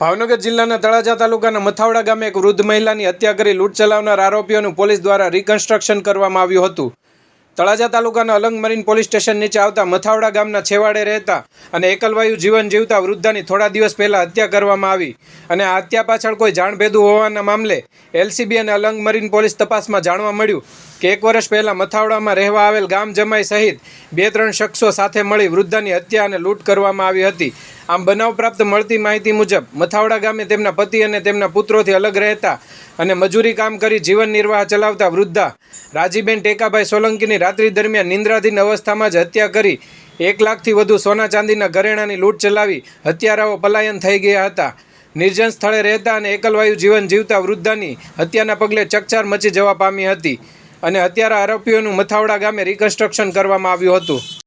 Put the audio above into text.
ભાવનગર જિલ્લાના તળાજા તાલુકાના મથાવડા ગામે એક વૃદ્ધ મહિલાની હત્યા કરી લૂંટ ચલાવનાર આરોપીઓનું પોલીસ દ્વારા રિકન્સ્ટ્રક્શન કરવામાં આવ્યું હતું. તળાજા તાલુકાના અલંગ મરીન પોલીસ સ્ટેશન નીચે આવતા મથાવડા ગામના છેવાડે રહેતા અને એકલવાયુ જીવન જીવતા વૃદ્ધાની થોડા દિવસ પહેલા હત્યા કરવામાં આવી અને આ હત્યા પાછળ કોઈ જાણભેદું હોવાના મામલે એલસીબી અને અલંગ મરીન પોલીસ તપાસમાં જાણવા મળ્યું કે એક વર્ષ પહેલા મથાવડામાં રહેવા આવેલ ગામ જમાઈ સહિત બે ત્રણ શખ્સો સાથે મળી વૃદ્ધાની હત્યા અને લૂંટ કરવામાં આવી હતી. આમ બનાવ પ્રાપ્ત મળતી માહિતી મુજબ, મથાવડા ગામે તેમના પતિ અને તેમના પુત્રોથી અલગ રહેતા અને મજૂરી કામ કરી જીવન નિર્વાહ ચલાવતા વૃદ્ધા રાજીબેન ટેકાભાઈ સોલંકીની રાત્રિ દરમિયાન નિંદ્રાધીન અવસ્થામાં જ હત્યા કરી એક લાખથી વધુ સોના ચાંદીના ઘરેણાની લૂંટ ચલાવી હત્યારાઓ પલાયન થઈ ગયા હતા. નિર્જન સ્થળે રહેતા અને એકલવાયુ જીવન જીવતા વૃદ્ધાની હત્યાના પગલે ચકચાર મચી જવા પામી હતી અને હત્યારા આરોપીઓનું મથાવડા ગામે રિકન્સ્ટ્રક્શન કરવામાં આવ્યું હતું.